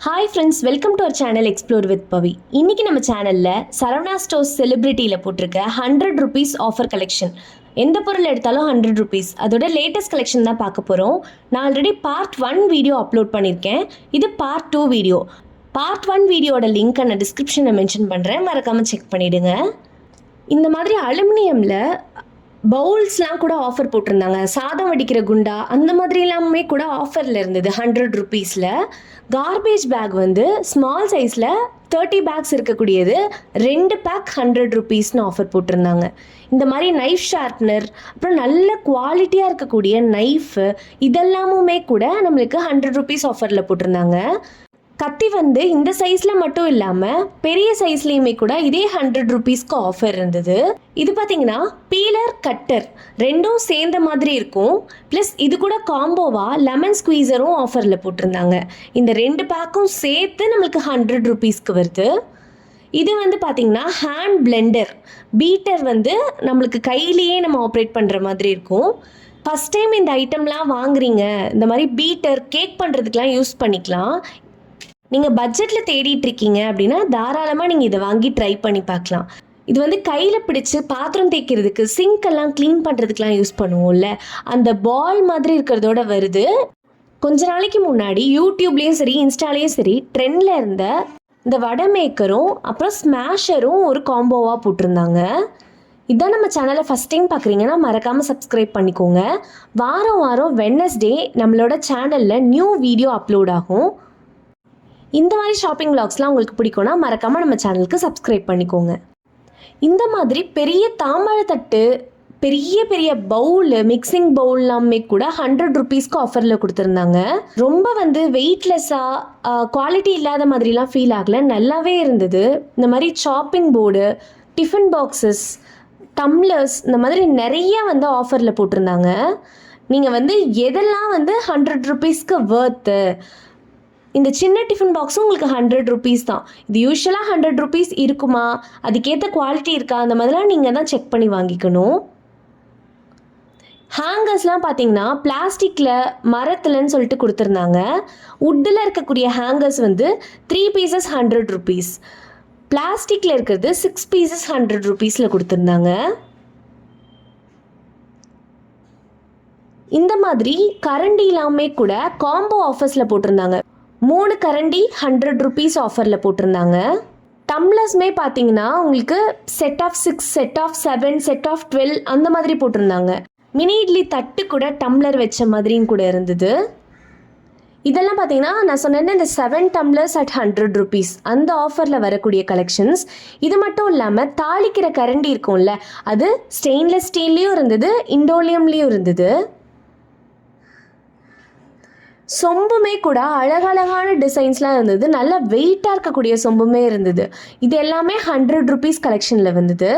Hi friends welcome to our channel explore with Pavi இன்னைக்கு நம்ம சேனலில் சரவணா ஸ்டோர்ஸ் செலிபிரிட்டியில் போட்டிருக்க ஹண்ட்ரட் ருபீஸ் ஆஃபர் கலெக்ஷன் எந்த பொருள் எடுத்தாலும் ஹண்ட்ரட் ருபீஸ் அதோட லேட்டஸ்ட் கலெக்ஷன் தான் பார்க்க போகிறோம் நான் already part one video upload பண்ணியிருக்கேன் இது part two video part one வீடியோட லிங்க்கை நான் டிஸ்கிரிப்ஷனில் மென்ஷன் பண்ணுறேன் மறக்காமல் செக் பண்ணிவிடுங்க இந்த மாதிரி அலுமினியமில் பவுல்ஸ்லாம் கூட ஆஃபர் போட்டிருந்தாங்க. சாதம் வடிக்கிற குண்டா அந்த மாதிரி எல்லாமே கூட ஆஃபரில் இருந்தது ஹண்ட்ரட் ருபீஸில் கார்பேஜ் பேக் வந்து ஸ்மால் சைஸில் தேர்ட்டி பேக்ஸ் இருக்கக்கூடியது. ரெண்டு பேக் ஹண்ட்ரட் ருபீஸ்னு ஆஃபர் போட்டிருந்தாங்க. இந்த மாதிரி நைஃப் ஷார்ப்னர் அப்புறம் நல்ல குவாலிட்டியாக இருக்கக்கூடிய நைஃபு இதெல்லாமுமே கூட நம்மளுக்கு ஹண்ட்ரட் ருபீஸ் ஆஃபரில் போட்டிருந்தாங்க. கத்தி வந்து இந்த சைஸில் மட்டும் இல்லாமல் பெரிய சைஸ்லேயுமே கூட இதே ஹண்ட்ரட் ருபீஸ்க்கு ஆஃபர் இருந்தது. இது பார்த்தீங்கன்னா பீலர் கட்டர் ரெண்டும் சேர்ந்த மாதிரி இருக்கும். ப்ளஸ் இது கூட காம்போவாக லெமன் ஸ்குவீசரும் ஆஃபரில் போட்டிருந்தாங்க. இந்த ரெண்டு பேக்கும் சேர்த்து நம்மளுக்கு ஹண்ட்ரட் ருபீஸ்க்கு வருது. இது வந்து பார்த்தீங்கன்னா ஹேண்ட் பிளெண்டர் பீட்டர் வந்து நம்மளுக்கு கையிலேயே நம்ம ஆப்ரேட் பண்ணுற மாதிரி இருக்கும். ஃபஸ்ட் டைம் இந்த ஐட்டம்லாம் வாங்குறீங்க இந்த மாதிரி பீட்டர் கேக் பண்ணுறதுக்கெலாம் யூஸ் பண்ணிக்கலாம். நீங்கள் பட்ஜெட்டில் தேடிட்டு இருக்கீங்க அப்படின்னா தாராளமாக நீங்கள் இதை வாங்கி ட்ரை பண்ணி பார்க்கலாம். இது வந்து கையில் பிடிச்சு பாத்திரம் தேய்க்கிறதுக்கு சிங்க் எல்லாம் க்ளீன் பண்ணுறதுக்கெலாம் யூஸ் பண்ணுவோம்ல. அந்த பால் மாதிரி இருக்கிறதோட வருது. கொஞ்ச நாளைக்கு முன்னாடி யூடியூப்லேயும் சரி இன்ஸ்டாலேயும் சரி ட்ரெண்டில் இருந்த இந்த வடை மேக்கரும் அப்புறம் ஸ்மாஷரும் ஒரு காம்போவாக போட்டிருந்தாங்க. இதான் நம்ம சேனலை ஃபஸ்ட் டைம் பார்க்குறீங்கன்னா மறக்காமல் சப்ஸ்கிரைப் பண்ணிக்கோங்க. வாரம் வாரம் வெட்னஸ்டே நம்மளோட சேனலில் நியூ வீடியோ அப்லோட் ஆகும். இந்த மாதிரி ஷாப்பிங் vlogsலாம் உங்களுக்கு பிடிக்கும்னா மறக்காமல் நம்ம சேனலுக்கு சப்ஸ்கிரைப் பண்ணிக்கோங்க. இந்த மாதிரி பெரிய தாமரை தட்டு பெரிய பெரிய பவுலு மிக்சிங் பவுல்லாமே கூட ஹண்ட்ரட் ருபீஸ்க்கு ஆஃபரில் கொடுத்துருந்தாங்க. ரொம்ப வந்து வெயிட்லெஸ்ஸாக குவாலிட்டி இல்லாத மாதிரிலாம் ஃபீல் ஆகல. நல்லாவே இருந்தது. இந்த மாதிரி shopping board tiffin boxes tumblers இந்த மாதிரி நிறைய வந்து ஆஃபரில் போட்டிருந்தாங்க. நீங்கள் வந்து எதெல்லாம் வந்து ஹண்ட்ரட் ருபீஸ்க்கு வேர்த்து இந்த சின்ன டிஃபன் பாக்ஸும் உங்களுக்கு ஹண்ட்ரட் ருபீஸ் தான். இது யூஸ்வலாக ஹண்ட்ரட் ருபீஸ் இருக்குமா? அதுக்கேற்ற குவாலிட்டி இருக்கா? அந்த மாதிரிலாம் நீங்கள் தான் செக் பண்ணி வாங்கிக்கணும். ஹேங்கர்ஸ்லாம் பார்த்தீங்கன்னா பிளாஸ்டிக்கில் மரத்துலன்னு சொல்லிட்டு கொடுத்துருந்தாங்க. உட்டில் இருக்கக்கூடிய ஹேங்கர்ஸ் வந்து த்ரீ பீசஸ் ஹண்ட்ரட் ருபீஸ் பிளாஸ்டிக்கில் இருக்கிறது சிக்ஸ் பீசஸ் ஹண்ட்ரட் ருபீஸில் கொடுத்துருந்தாங்க. இந்த மாதிரி கரண்டி எல்லாமே கூட காம்போ ஆஃபர்ஸில் போட்டிருந்தாங்க. மூணு கரண்டி ஹண்ட்ரட் ருபீஸ் ஆஃபரில் போட்டிருந்தாங்க. டம்ளர்ஸ்மே பார்த்தீங்கன்னா உங்களுக்கு set of six set of seven set of twelve அந்த மாதிரி போட்டிருந்தாங்க. மினி இட்லி தட்டு கூட டம்ளர் வச்ச மாதிரியும் கூட இருந்தது. இதெல்லாம் பார்த்தீங்கன்னா நான் சொன்னேன் இந்த seven tumblers at hundred rupees அந்த ஆஃபரில் வரக்கூடிய கலெக்ஷன்ஸ் இது மட்டும் இல்லாமல் தாளிக்கிற கரண்டி இருக்கும்ல அது ஸ்டெயின்லெஸ் ஸ்டீல்லையும் இருந்தது இண்டோலியம்லேயும் இருந்தது. சொம்புமே கூட அழகழகான டிசைன்ஸ்லாம் இருந்தது. நல்ல வெயிட்டாக இருக்கக்கூடிய சொம்புமே இருந்தது. இது எல்லாமே ஹண்ட்ரட் ருபீஸ் கலெக்ஷனில் வந்தது.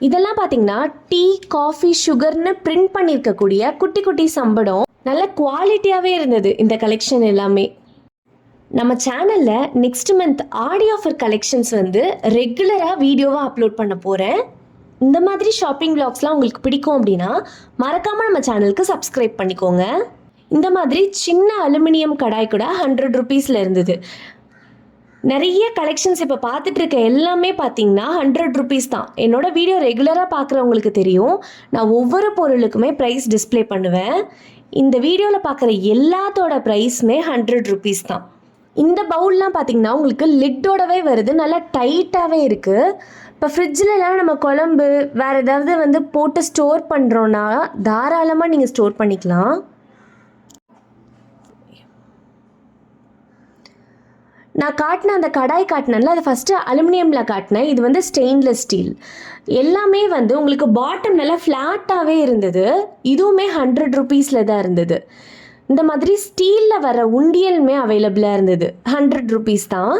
இதெல்லாம் பார்த்தீங்கன்னா டீ காஃபி சுகர்னு பிரிண்ட் பண்ணியிருக்கக்கூடிய குட்டி குட்டி சம்படம். நல்ல குவாலிட்டியாகவே இருந்தது இந்த கலெக்ஷன் எல்லாமே. நம்ம சேனலில் next month Aadi offer collections வந்து ரெகுலராக வீடியோவாக அப்லோட் பண்ண போகிறேன் இந்த மாதிரி ஷாப்பிங் பிளாக்ஸ்லாம் உங்களுக்கு பிடிக்கும் அப்படின்னா மறக்காமல் நம்ம சேனலுக்கு சப்ஸ்கிரைப் பண்ணிக்கோங்க. இந்த மாதிரி சின்ன அலுமினியம் கடாய் கூட ஹண்ட்ரட் ருபீஸில் இருந்தது. நிறைய கலெக்ஷன்ஸ் இப்போ பார்த்துட்டு இருக்க எல்லாமே பார்த்தீங்கன்னா ஹண்ட்ரட் ருபீஸ் தான். என்னோட வீடியோ ரெகுலராக பார்க்குறவங்களுக்கு தெரியும். நான் ஒவ்வொரு பொருளுக்குமே ப்ரைஸ் டிஸ்ப்ளே பண்ணுவேன். இந்த வீடியோவில் பார்க்குற எல்லாத்தோட ப்ரைஸுமே ஹண்ட்ரட் ருபீஸ் தான். இந்த பவுல்லாம் பார்த்தீங்கன்னா உங்களுக்கு லிட்டோடவே வருது. நல்லா டைட்டாகவே இருக்குது இப்போ ஃப்ரிட்ஜிலலாம் நம்ம குழம்பு வேறு ஏதாவது வந்து போட்டு ஸ்டோர் பண்ணுறோன்னா தாராளமாக நீங்கள் ஸ்டோர் பண்ணிக்கலாம். நான் காட்டின அந்த கடாய் காட்டினேன்ல அது ஃபஸ்ட்டு அலுமினியமில் காட்டினேன். இது வந்து ஸ்டெயின்லெஸ் ஸ்டீல் எல்லாமே வந்து உங்களுக்கு பாட்டம் நல்லா ஃப்ளாட்டாகவே இருந்தது. இதுவுமே ஹண்ட்ரட் ருபீஸில் தான் இருந்தது. இந்த மாதிரி ஸ்டீலில் வர உண்டியலுமே அவைலபிளாக இருந்தது. ஹண்ட்ரட் ருபீஸ் தான்.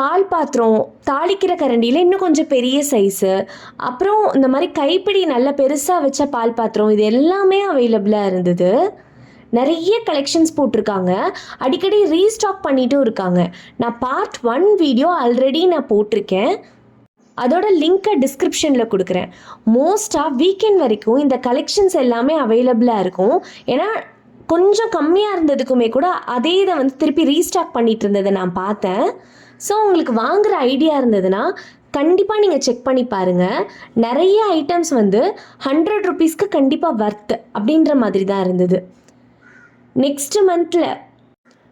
பால் பாத்திரம் தாளிக்கிற கரண்டியில் இன்னும் கொஞ்சம் பெரிய சைஸு அப்புறம் இந்த மாதிரி கைப்பிடி நல்ல பெருசாக வச்ச பால் பாத்திரம் இது எல்லாமே அவைலபிளாக இருந்தது. நிறைய கலெக்ஷன்ஸ் போட்டிருக்காங்க. அடிக்கடி ரீஸ்டாக் பண்ணிட்டும் இருக்காங்க. நான் பார்ட் ஒன் வீடியோ ஆல்ரெடி நான் போட்டிருக்கேன். அதோட லிங்க்கை டிஸ்கிரிப்ஷனில் கொடுக்குறேன். மோஸ்ட்டாக வீக்கெண்ட் வரைக்கும் இந்த கலெக்ஷன்ஸ் எல்லாமே அவைலபிளாக இருக்கும். ஏன்னா கொஞ்சம் கம்மியாக இருந்ததுக்குமே கூட அதே இதை வந்து திருப்பி ரீஸ்டாக் பண்ணிட்டு இருந்ததை நான் பார்த்தேன். ஸோ உங்களுக்கு வாங்குகிற ஐடியா இருந்ததுன்னா கண்டிப்பாக நீங்கள் செக் பண்ணி பாருங்கள் நிறைய ஐட்டம்ஸ் வந்து ஹண்ட்ரட் ருபீஸ்க்கு கண்டிப்பாக வர்த்து அப்படின்ற மாதிரி தான் இருந்தது. நெக்ஸ்ட் மந்தில்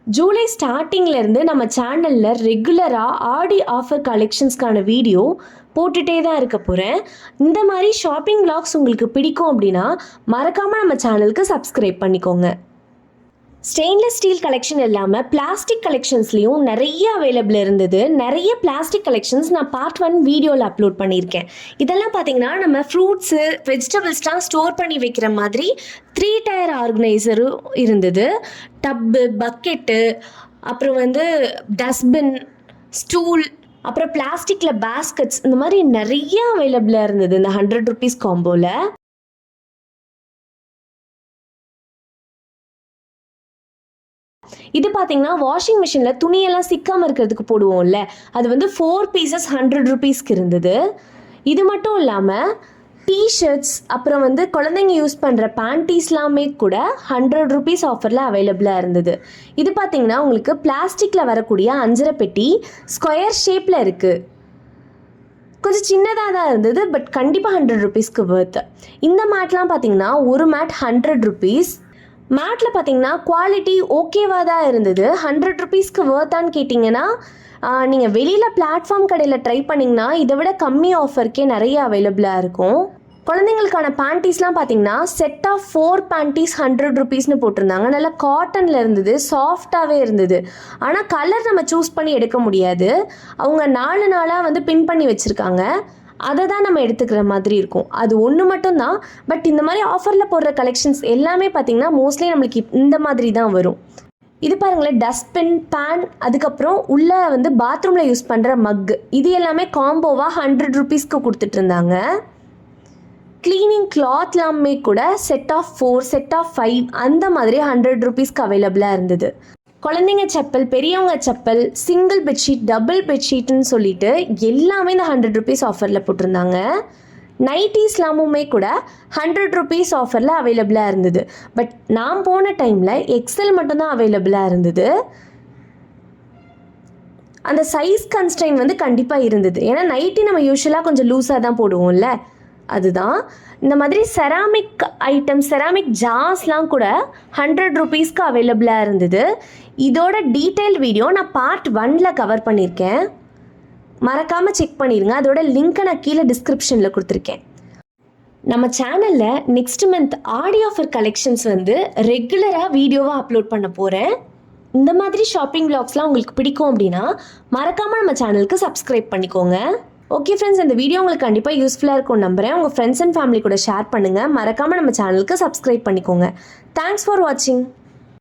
ஜூலை ஸ்டார்டிங்லேருந்து நம்ம சேனலில் ரெகுலராக ஆடி ஆஃபர் கலெக்ஷன்ஸ்க்கான வீடியோ போட்டுகிட்டே தான் இருக்க போகிறேன் இந்த மாதிரி ஷாப்பிங் vlogs உங்களுக்கு பிடிக்கும் அப்படின்னா மறக்காமல் நம்ம சேனலுக்கு சப்ஸ்கிரைப் பண்ணிக்கோங்க. ஸ்டெயின்லெஸ் ஸ்டீல் கலெக்ஷன் இல்லாமல் பிளாஸ்டிக் கலெக்ஷன்ஸ்லேயும் நிறைய அவைலபிள் இருந்தது. நிறைய பிளாஸ்டிக் கலெக்ஷன்ஸ் நான் பார்ட் ஒன் வீடியோவில் அப்லோட் பண்ணியிருக்கேன். இதெல்லாம் பார்த்தீங்கன்னா நம்ம ஃப்ரூட்ஸு வெஜிடபிள்ஸ்லாம் ஸ்டோர் பண்ணி வைக்கிற மாதிரி த்ரீ டயர் ஆர்கனைசரும் இருந்தது. டப்பு பக்கெட்டு அப்புறம் வந்து டஸ்ட்பின் ஸ்டூல் அப்புறம் பிளாஸ்டிக்கில் பேஸ்கெட்ஸ் இந்த மாதிரி நிறைய அவைலபிளாக இருந்தது இந்த ஹண்ட்ரட் ருபீஸ் காம்போவில் இது பார்த்தீங்கன்னா வாஷிங் மிஷினில் துணியெல்லாம் சிக்காமல் இருக்கிறதுக்கு போடுவோம்ல. அது வந்து ஃபோர் பீசஸ் ஹண்ட்ரட் ருபீஸ்க்கு இருந்தது. இது மட்டும் இல்லாமல் டிஷர்ட்ஸ் அப்புறம் வந்து குழந்தைங்க யூஸ் பண்ணுற பேண்டீஸ்லாமே கூட ஹண்ட்ரட் ருபீஸ் ஆஃபரில் அவைலபிளாக இருந்தது. இது பார்த்தீங்கன்னா உங்களுக்கு பிளாஸ்டிக்கில் வரக்கூடிய அஞ்சரை பெட்டி ஸ்கொயர் ஷேப்பில் இருக்குது கொஞ்சம் சின்னதாக தான் இருந்தது பட் கண்டிப்பாக ஹண்ட்ரட் ருபீஸ்க்கு வர்த்து இந்த மேட்லாம் பார்த்தீங்கன்னா ஒரு மேட் ஹண்ட்ரட் ருபீஸ் மேட்டில் பார்த்தீங்கன்னா குவாலிட்டி ஓகேவாக தான் இருந்தது. ஹண்ட்ரட் ருபீஸ்க்கு வேர்த்தான்னு கேட்டிங்கன்னா நீங்கள் வெளியில் பிளாட்ஃபார்ம் கடையில் ட்ரை பண்ணிங்கன்னா இதை விட கம்மி ஆஃபருக்கே நிறைய அவைலபிளாக இருக்கும். குழந்தைங்களுக்கான பேண்டீஸ்லாம் பார்த்தீங்கன்னா set of four panties hundred ருபீஸ்னு போட்டிருந்தாங்க. நல்லா காட்டனில் இருந்தது சாஃப்டாகவே இருந்தது. ஆனால் கலர் நம்ம சூஸ் பண்ணி எடுக்க முடியாது. அவங்க நாலு நாளாக வந்து பின் பண்ணி வச்சுருக்காங்க. அதை தான் நம்ம எடுத்துக்கிற மாதிரி இருக்கும். அது ஒன்று மட்டும்தான் பட் இந்த மாதிரி ஆஃபரில் போடுற கலெக்ஷன்ஸ் எல்லாமே பார்த்திங்கன்னா மோஸ்ட்லி நம்மளுக்கு இந்த மாதிரி தான் வரும். இது பாருங்களேன் டஸ்ட்பின் பேன் அதுக்கப்புறம் உள்ளே வந்து பாத்ரூமில் யூஸ் பண்ணுற மக் இது எல்லாமே காம்போவாக ஹண்ட்ரட் ருபீஸ்க்கு கொடுத்துட்டு இருந்தாங்க க்ளீனிங் கிளாத்லாமே கூட set of four set of five அந்த மாதிரி ஹண்ட்ரட் ருபீஸ்க்கு அவைலபிளாக இருந்தது. குழந்தைங்க செப்பல் பெரியவங்க செப்பல் சிங்கிள் பெட்ஷீட் டபுள் பெட்ஷீட்னு சொல்லிட்டு எல்லாமே இந்த ஹண்ட்ரட் ருபீஸ் ஆஃபரில் போட்டிருந்தாங்க. நைட்டிஸ்லாமுமே கூட ஹண்ட்ரட் ருபீஸ் ஆஃபரில் அவைலபிளாக இருந்தது. பட் நான் போன டைமில் எக்ஸல் மட்டும்தான் அவைலபிளாக இருந்தது. அந்த சைஸ் கன்ஸ்டைன் வந்து கண்டிப்பாக இருந்தது. ஏன்னா நைட்டி நம்ம யூஸ்வலாக கொஞ்சம் லூஸாக தான் போடுவோம்ல. அதுதான். இந்த மாதிரி செராமிக் ஐட்டம் செராமிக் ஜார்ஸ்லாம் கூட ஹண்ட்ரட் ருபீஸ்க்கு அவைலபிளாக இருந்தது. இதோட டீட்டெயில் வீடியோ நான் பார்ட் ஒனில் கவர் பண்ணியிருக்கேன். மறக்காமல் செக் பண்ணிடுங்க அதோட லிங்க்கை நான் கீழே டிஸ்கிரிப்ஷனில் கொடுத்துருக்கேன். நம்ம சேனலில் next month Aadi offer collections வந்து ரெகுலராக வீடியோவாக அப்லோட் பண்ண போகிறேன் இந்த மாதிரி ஷாப்பிங் பிளாக்ஸ்லாம் உங்களுக்கு பிடிக்கும் அப்படின்னா மறக்காமல் நம்ம சேனலுக்கு சப்ஸ்கிரைப் பண்ணிக்கோங்க. ஓகே ஃப்ரெண்ட்ஸ் இந்த வீடியோ உங்களுக்கு கண்டிப்பாக யூஸ்ஃபுல்லாக இருக்கும் நம்புகிறேன் உங்கள் ஃப்ரெண்ட்ஸ் அண்ட் ஃபேமிலி கூட ஷேர் பண்ணுங்கள் மறக்காமல் நம்ம சேனலுக்கு சப்ஸ்கிரைப் பண்ணிக்கோங்க. தேங்க்ஸ் ஃபார் வாட்சிங்